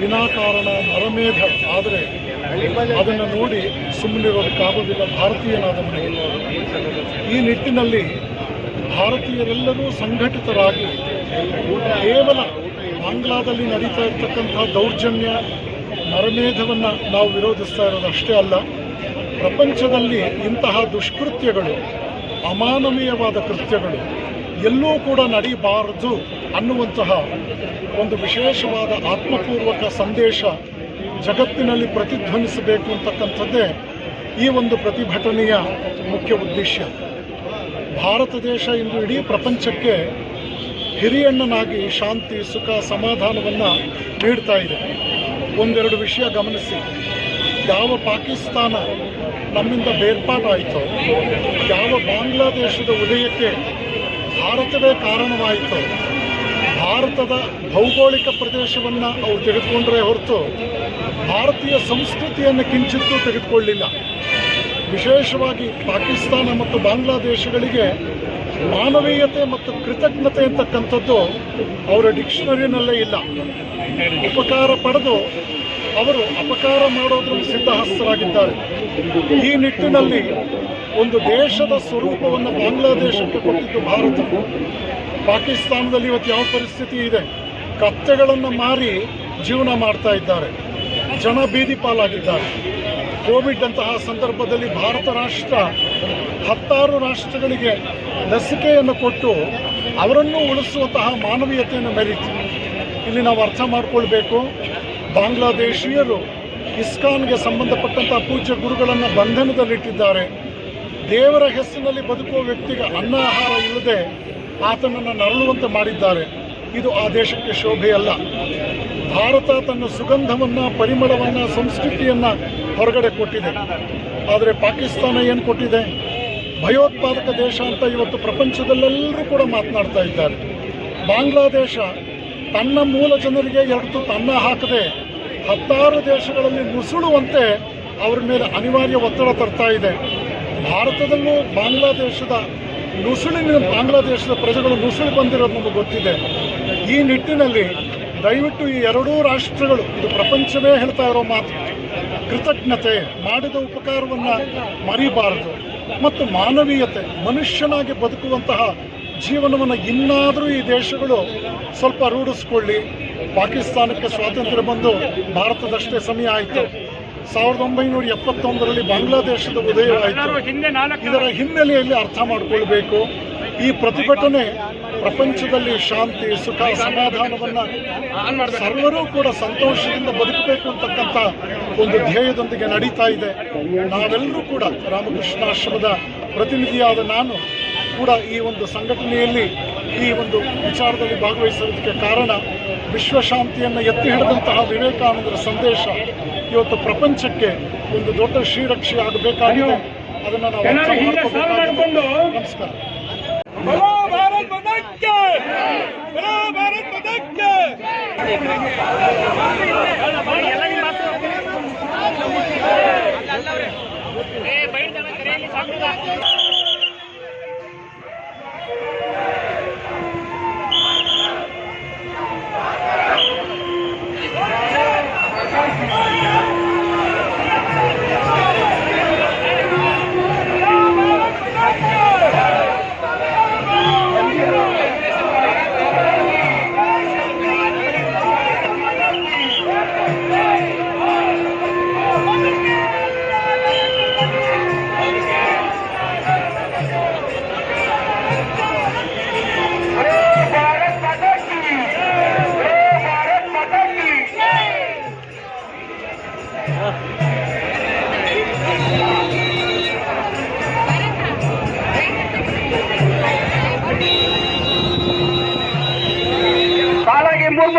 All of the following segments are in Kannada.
ವಿನಾಕಾರಣ ನರಮೇಧ ಆದರೆ ಅದನ್ನು ನೋಡಿ ಸುಮ್ಮನಿರೋದಕ್ಕಾಗೋದಿಲ್ಲ ಭಾರತೀಯನಾದ ಮನೆಯಲ್ಲಿ ಈ ನಿಟ್ಟಿನಲ್ಲಿ ಭಾರತೀಯರೆಲ್ಲರೂ ಸಂಘಟಿತರಾಗಿ ಕೇವಲ ಬಾಂಗ್ಲಾದಲ್ಲಿ ನಡೀತಾ ಇರ್ತಕ್ಕಂಥ ದೌರ್ಜನ್ಯ ನರಮೇಧವನ್ನು ನಾವು ವಿರೋಧಿಸ್ತಾ ಇರೋದು ಅಷ್ಟೇ ಅಲ್ಲ. ಪ್ರಪಂಚದಲ್ಲಿ ಇಂತಹ ದುಷ್ಕೃತ್ಯಗಳು, ಅಮಾನವೀಯವಾದ ಕೃತ್ಯಗಳು ಎಲ್ಲೂ ಕೂಡ ನಡೀಬಾರದು. ಅನ್ನುವಂತಹ ಒಂದು ವಿಶೇಷವಾದ ಆತ್ಮಪೂರ್ವಕ ಸಂದೇಶ ಜಗತ್ತಿನಲ್ಲಿ ಪ್ರತಿಧ್ವನಿಸಬೇಕು ಅಂತಕ್ಕಂಥದ್ದೇ ಈ ಒಂದು ಪ್ರತಿಭಟನೆಯ ಮುಖ್ಯ ಉದ್ದೇಶ. ಭಾರತ ದೇಶ ಇಂದು ಇಡೀ ಪ್ರಪಂಚಕ್ಕೆ ಹಿರಿಯಣ್ಣನಾಗಿ ಶಾಂತಿ, ಸುಖ, ಸಮಾಧಾನವನ್ನು ನೀಡ್ತಾ ಇದೆ. ಒಂದೆರಡು ವಿಷಯ ಗಮನಿಸಿ. ಯಾವ ಪಾಕಿಸ್ತಾನ ನಮ್ಮಿಂದ ಬೇರ್ಪಾಟಾಯಿತೋ ಯಾವ ಬಾಂಗ್ಲಾದೇಶದ ಉದಯಕ್ಕೆ ಭಾರತವೇ ಕಾರಣವಾಯಿತು ಭಾರತದ ಭೌಗೋಳಿಕ ಪ್ರದೇಶವನ್ನು ಅವರು ತೆಗೆದುಕೊಂಡ್ರೆ ಹೊರತು ಭಾರತೀಯ ಸಂಸ್ಕೃತಿಯನ್ನು ಕಿಂಚಿತ್ತೂ ತೆಗೆದುಕೊಳ್ಳಿಲ್ಲ. ವಿಶೇಷವಾಗಿ ಪಾಕಿಸ್ತಾನ ಮತ್ತು ಬಾಂಗ್ಲಾದೇಶಗಳಿಗೆ ಮಾನವೀಯತೆ ಮತ್ತು ಕೃತಜ್ಞತೆ ಅಂತಕ್ಕಂಥದ್ದು ಅವರ ಡಿಕ್ಷನರಿನಲ್ಲೇ ಇಲ್ಲ. ಉಪಕಾರ ಪಡೆದು ಅವರು ಅಪಕಾರ ಮಾಡೋದ್ರಲ್ಲಿ ಸಿದ್ಧಹಸ್ತರಾಗಿದ್ದಾರೆ. ಈ ನಿಟ್ಟಿನಲ್ಲಿ ಒಂದು ದೇಶದ ಸ್ವರೂಪವನ್ನು ಬಾಂಗ್ಲಾದೇಶಕ್ಕೆ ಕೊಟ್ಟಿದ್ದು ಭಾರತ. ಪಾಕಿಸ್ತಾನದಲ್ಲಿ ಇವತ್ತು ಯಾವ ಪರಿಸ್ಥಿತಿ ಇದೆ? ಕತ್ತೆಗಳನ್ನು ಮಾರಿ ಜೀವನ ಮಾಡ್ತಾ ಇದ್ದಾರೆ. ಜನ ಬೀದಿ ಪಾಲಾಗಿದ್ದಾರೆ. ಕೋವಿಡ್ ಅಂತಹ ಸಂದರ್ಭದಲ್ಲಿ ಭಾರತ ರಾಷ್ಟ್ರ ಹತ್ತಾರು ರಾಷ್ಟ್ರಗಳಿಗೆ ಲಸಿಕೆಯನ್ನು ಕೊಟ್ಟು ಅವರನ್ನು ಉಳಿಸುವಂತಹ ಮಾನವೀಯತೆಯನ್ನು ಮೆರೀತು. ಇಲ್ಲಿ ನಾವು ಅರ್ಥ ಮಾಡಿಕೊಳ್ಬೇಕು. ಬಾಂಗ್ಲಾದೇಶೀಯರು ಇಸ್ಕಾನ್ಗೆ ಸಂಬಂಧಪಟ್ಟಂತಹ ಪೂಜ್ಯ ಗುರುಗಳನ್ನು ಬಂಧನದಲ್ಲಿಟ್ಟಿದ್ದಾರೆ. ದೇವರ ಹೆಸರಿನಲ್ಲಿ ಬದುಕುವ ವ್ಯಕ್ತಿಗೆ ಅನ್ನ ಆಹಾರ ಇಲ್ಲದೆ ಆತನನ್ನು ನರಳುವಂತೆ ಮಾಡಿದ್ದಾರೆ. ಇದು ಆ ದೇಶಕ್ಕೆ ಶೋಭೆಯಲ್ಲ. ಭಾರತ ತನ್ನ ಸುಗಂಧವನ್ನು, ಪರಿಮಳವನ್ನು, ಸಂಸ್ಕೃತಿಯನ್ನು ಹೊರಗಡೆ ಕೊಟ್ಟಿದೆ. ಆದರೆ ಪಾಕಿಸ್ತಾನ ಏನು ಕೊಟ್ಟಿದೆ? ಭಯೋತ್ಪಾದಕ ದೇಶ ಅಂತ ಇವತ್ತು ಪ್ರಪಂಚದಲ್ಲೆಲ್ಲರೂ ಕೂಡ ಮಾತನಾಡ್ತಾ ಇದ್ದಾರೆ. ಬಾಂಗ್ಲಾದೇಶ ತನ್ನ ಮೂಲ ಜನರಿಗೆ ಎರಡು ತನ್ನ ಹಾಕದೆ ಹತ್ತಾರು ದೇಶಗಳಲ್ಲಿ ನುಸುಳುವಂತೆ ಅವರ ಮೇಲೆ ಅನಿವಾರ್ಯ ಒತ್ತಡ ತರ್ತಾ ಇದೆ. ಭಾರತದಲ್ಲೂ ಬಾಂಗ್ಲಾದೇಶದ ನುಸುಳಿನ ಬಾಂಗ್ಲಾದೇಶದ ಪ್ರಜೆಗಳು ನುಸುಳಿ ಬಂದಿರೋದು ನಮಗೆ ಗೊತ್ತಿದೆ. ಈ ನಿಟ್ಟಿನಲ್ಲಿ ದಯವಿಟ್ಟು ಈ ಎರಡೂ ರಾಷ್ಟ್ರಗಳು, ಇದು ಪ್ರಪಂಚವೇ ಹೇಳ್ತಾ ಇರೋ ಮಾತು, ಕೃತಜ್ಞತೆ ಮಾಡಿದ ಉಪಕಾರವನ್ನು ಮರಿಬಾರದು ಮತ್ತು ಮಾನವೀಯತೆ, ಮನುಷ್ಯನಾಗಿ ಬದುಕುವಂತಹ ಜೀವನವನ್ನು ಇನ್ನಾದರೂ ಈ ದೇಶಗಳು ಸ್ವಲ್ಪ ರೂಢಿಸ್ಕೊಳ್ಳಿ. ಪಾಕಿಸ್ತಾನಕ್ಕೆ ಸ್ವಾತಂತ್ರ್ಯ ಬಂದು ಭಾರತದಷ್ಟೇ ಸಮಯ ಆಯಿತು. ಸಾವಿರದ ಒಂಬೈನೂರ ಎಪ್ಪತ್ತೊಂದರಲ್ಲಿ ಬಾಂಗ್ಲಾದೇಶದ ಉದಯವಾಯಿತು ಇದರ ಹಿನ್ನೆಲೆಯಲ್ಲಿ ಅರ್ಥ ಮಾಡಿಕೊಳ್ಬೇಕು. ಈ ಪ್ರತಿಭಟನೆ ಪ್ರಪಂಚದಲ್ಲಿ ಶಾಂತಿ ಸುಖ ಸಮಾಧಾನವನ್ನು ಸರ್ವರೂ ಕೂಡ ಸಂತೋಷದಿಂದ ಬದುಕಬೇಕು ಅಂತಕ್ಕಂಥ ಒಂದು ಧ್ಯೇಯದೊಂದಿಗೆ ನಡೀತಾ ಇದೆ. ನಾವೆಲ್ಲರೂ ಕೂಡ ರಾಮಕೃಷ್ಣ ಆಶ್ರಮದ ಪ್ರತಿನಿಧಿಯಾದ ನಾನು ಕೂಡ ಈ ಒಂದು ಸಂಘಟನೆಯಲ್ಲಿ ಈ ಒಂದು ವಿಚಾರದಲ್ಲಿ ಭಾಗವಹಿಸುವುದಕ್ಕೆ ಕಾರಣ ವಿಶ್ವಶಾಂತಿಯನ್ನು ಎತ್ತಿ ಹಿಡಿದಂತಹ ವಿವೇಕಾನಂದರ ಸಂದೇಶ ಇವತ್ತು ಪ್ರಪಂಚಕ್ಕೆ ಒಂದು ದೊಡ್ಡ ಶ್ರೀರಕ್ಷೆ ಆಗಬೇಕಾಗಿದೆ. ಅದನ್ನು ನಾವು ನಮಸ್ಕಾರ. ಬೈಟ್ ಸಾಕು.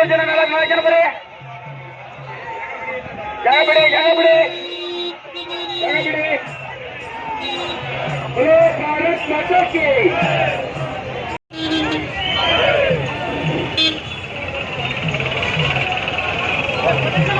ಯೋಜನೆ ನಾಲ್ಕು ನಾಲ್ಕು ಜನ ಬರೀ ಜಾಗ ಬಿಡಿ ಜಾಗ ಬಿಡಿ ಜಾಗ ಬಿಡಿ ಭಾರತ್ ಮಾತಕ್ಕೆ Thank you.